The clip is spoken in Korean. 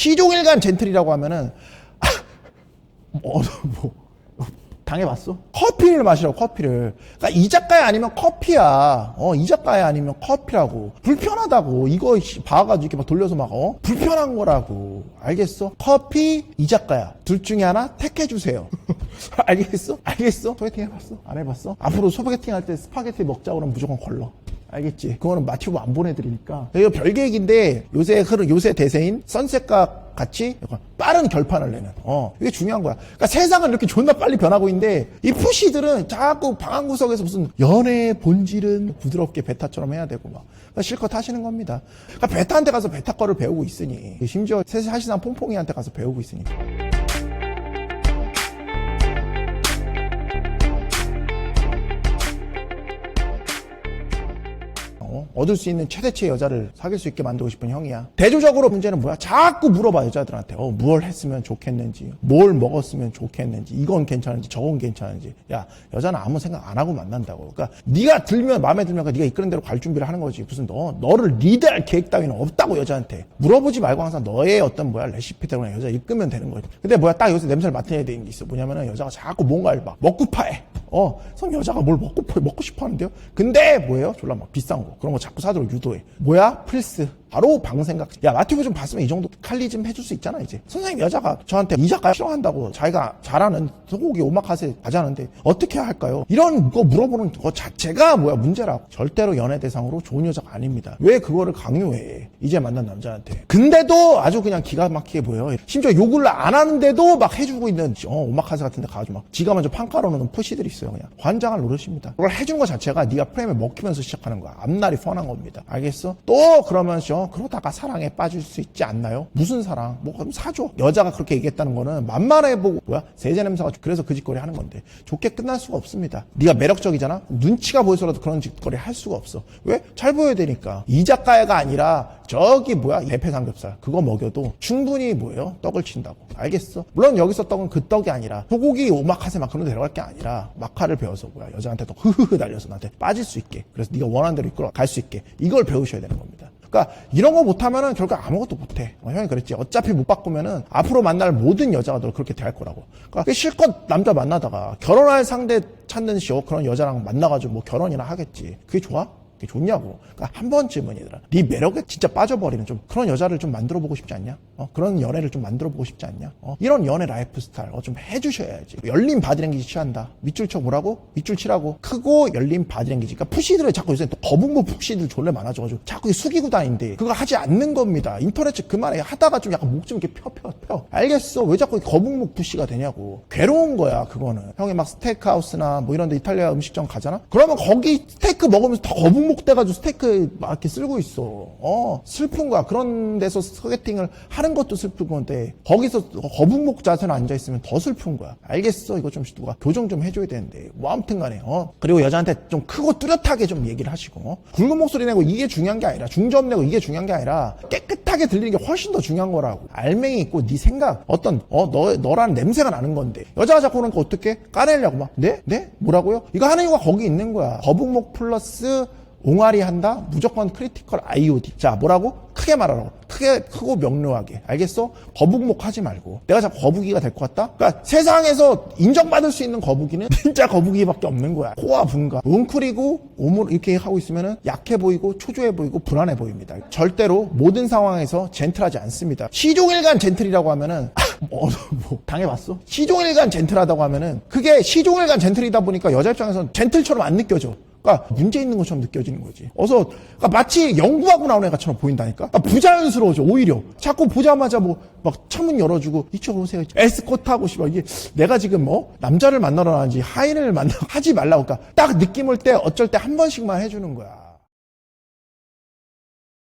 시종일관 젠틀이라고 하면은 어, 뭐 당해봤어? 커피를 마시라고 커피를. 그러니까 이자카야 아니면 커피야. 어 이자카야 아니면 커피라고. 불편하다고. 이거 씨, 봐가지고 이렇게 막 돌려서 막 어? 불편한 거라고. 알겠어? 커피 이자카야. 둘 중에 하나 택해 주세요. 알겠어? 알겠어? 소개팅 해봤어? 안 해봤어? 앞으로 소개팅 할 때 스파게티 먹자고 그러면 무조건 걸러. 알겠지? 그거는 마티브 안 보내드리니까. 이거 별계획인데 요새 흐름, 요새 대세인 선셋과 같이 빠른 결판을 내는. 어, 이게 중요한 거야. 그러니까 세상은 이렇게 존나 빨리 변하고 있는데 이 푸시들은 자꾸 방한 구석에서 무슨 연애의 본질은 부드럽게 베타처럼 해야 되고 막 그러니까 실컷 하시는 겁니다. 그러니까 베타한테 가서 베타 거를 배우고 있으니 심지어 세사시상 퐁퐁이한테 가서 배우고 있으니. 어? 얻을 수 있는 최대치의 여자를 사귈 수 있게 만들고 싶은 형이야. 대조적으로 문제는 뭐야? 자꾸 물어봐 여자들한테. 어, 뭘 했으면 좋겠는지, 뭘 먹었으면 좋겠는지, 이건 괜찮은지, 저건 괜찮은지. 야, 여자는 아무 생각 안 하고 만난다고. 그러니까 네가 들면 마음에 들면 네가 이끄는 대로 갈 준비를 하는 거지. 무슨 너 너를 리드할 계획 따위는 없다고 여자한테. 물어보지 말고 항상 너의 어떤 뭐야 레시피대로 그냥 여자 이끌면 되는 거지. 근데 뭐야 딱 여기서 냄새를 맡아야 되는 게 있어. 뭐냐면은 여자가 자꾸 뭔가를 막 먹고 파해. 어, 성 여자가 뭘 먹고 파- 먹고 싶어 하는데요. 근데 뭐예요? 졸라 막 비싼 거. 그런 거 자꾸 사도록 유도해. 뭐야? 플스. 바로 방생각. 야, 마티브 좀 봤으면 이 정도 칼리즘 해줄 수 있잖아, 이제. 선생님 여자가 저한테 이 작가 싫어한다고 자기가 잘하는 소고기 오마카세 가자는데 어떻게 할까요? 이런 거 물어보는 거 자체가 뭐야, 문제라고. 절대로 연애 대상으로 좋은 여자가 아닙니다. 왜 그거를 강요해? 이제 만난 남자한테. 근데도 아주 그냥 기가 막히게 보여. 심지어 욕을 안 하는데도 막 해주고 있는 어, 오마카세 같은 데 가가지고 막 지가 먼저 판가로 놓는 푸시들이 있어요, 그냥. 환장할 노릇입니다. 그걸 해주는 것 자체가 네가 프레임에 먹히면서 시작하는 거야. 앞날이 뻔한 겁니다. 알겠어? 또 그러면 서 그러다가 사랑에 빠질 수 있지 않나요? 무슨 사랑? 뭐 사줘. 여자가 그렇게 얘기했다는 거는 만만해 보고 뭐야? 세제 냄새가 그래서 그 짓거리 하는 건데 좋게 끝날 수가 없습니다. 네가 매력적이잖아. 눈치가 보여서라도 그런 짓거리 할 수가 없어. 왜? 잘 보여야 되니까. 이 작가가 아니라 저기 뭐야 대패 삼겹살 그거 먹여도 충분히 뭐예요? 떡을 친다고. 알겠어? 물론 여기서 떡은 그 떡이 아니라 소고기 오마카세 막 그런 데 데려갈 게 아니라 마카를 배워서 뭐야 여자한테 또 흐흐흐 날려서 나한테 빠질 수 있게 그래서 네가 원하는 대로 이끌어 갈 수 있게 이걸 배우셔야 되는 겁니다. 그러니까 이런 거 못하면은 결국 아무것도 못해. 어, 형이 그랬지. 어차피 못 바꾸면은 앞으로 만날 모든 여자가 널 그렇게 대할 거라고. 그러니까 실컷 남자 만나다가 결혼할 상대 찾는 쇼 그런 여자랑 만나가지고 뭐 결혼이나 하겠지. 그게 좋아? 그게 좋냐고. 그러니까 한 번쯤은 얘들아, 네 매력에 진짜 빠져버리는 좀 그런 여자를 좀 만들어 보고 싶지 않냐? 어, 그런 연애를 좀 만들어 보고 싶지 않냐? 어, 이런 연애 라이프 스타일 어, 좀 해주셔야지. 열린 바디랭귀지 취한다. 밑줄 쳐 뭐라고? 밑줄 치라고. 크고 열린 바디랭귀지. 그러니까 푸시들을 자꾸 요새 또 거북목 푸시들 졸래 많아져가지고 자꾸 숙이고 다니는데 그거 하지 않는 겁니다. 인터넷 그만해. 하다가 좀 약간 목 좀 이렇게 펴, 펴, 펴. 알겠어. 왜 자꾸 거북목 푸시가 되냐고. 괴로운 거야, 그거는. 형이 막 스테이크하우스나 뭐 이런 데 이탈리아 음식점 가잖아? 그러면 거기 스테이크 먹으면서 다 거북목 돼가지고 스테이크 막 이렇게 쓸고 있어. 어, 슬픈 거야. 그런 데서 소개팅을 하는 것도 슬픈 건데, 거기서 거북목 자세로 앉아있으면 더 슬픈 거야. 알겠어. 이거 좀 누가 교정 좀 해줘야 되는데. 뭐 아무튼 간에, 어. 그리고 여자한테 좀 크고 뚜렷하게 좀 얘기를 하시고, 어? 굵은 목소리 내고 이게 중요한 게 아니라, 중저음 내고 이게 중요한 게 아니라, 깨끗하게 들리는 게 훨씬 더 중요한 거라고. 알맹이 있고, 네 생각, 어떤, 어, 너, 너라는 냄새가 나는 건데. 여자가 자꾸 그러니까 어떻게? 까내려고 막, 네? 네? 뭐라고요? 이거 하는 이유가 거기 있는 거야. 거북목 플러스 옹알이 한다? 무조건 크리티컬 IOD. 자, 뭐라고? 크게 말하라고. 크게, 크고 명료하게. 알겠어? 거북목 하지 말고. 내가 자꾸 거북이가 될 것 같다? 그러니까 세상에서 인정받을 수 있는 거북이는 진짜 거북이밖에 없는 거야. 코와 분가. 웅크리고 오물 이렇게 하고 있으면은 약해 보이고 초조해 보이고 불안해 보입니다. 절대로 모든 상황에서 젠틀하지 않습니다. 시종일관 젠틀이라고 하면은 어, 뭐 당해봤어? 시종일관 젠틀하다고 하면은 그게 시종일관 젠틀이다 보니까 여자 입장에서는 젠틀처럼 안 느껴져. 그러니까 문제 있는 것처럼 느껴지는 거지. 어서 그러니까 마치 연구하고 나온 애가처럼 보인다니까. 그러니까 부자연스러워져 오히려. 자꾸 보자마자 뭐 막 창문 열어주고 이쪽으로 오세요. 에스코트 하고 싶어 이게 내가 지금 뭐 남자를 만나러 나는지 하인을 만나 하지 말라고. 그러니까 딱 느낌을 때 어쩔 때 한 번씩만 해주는 거야.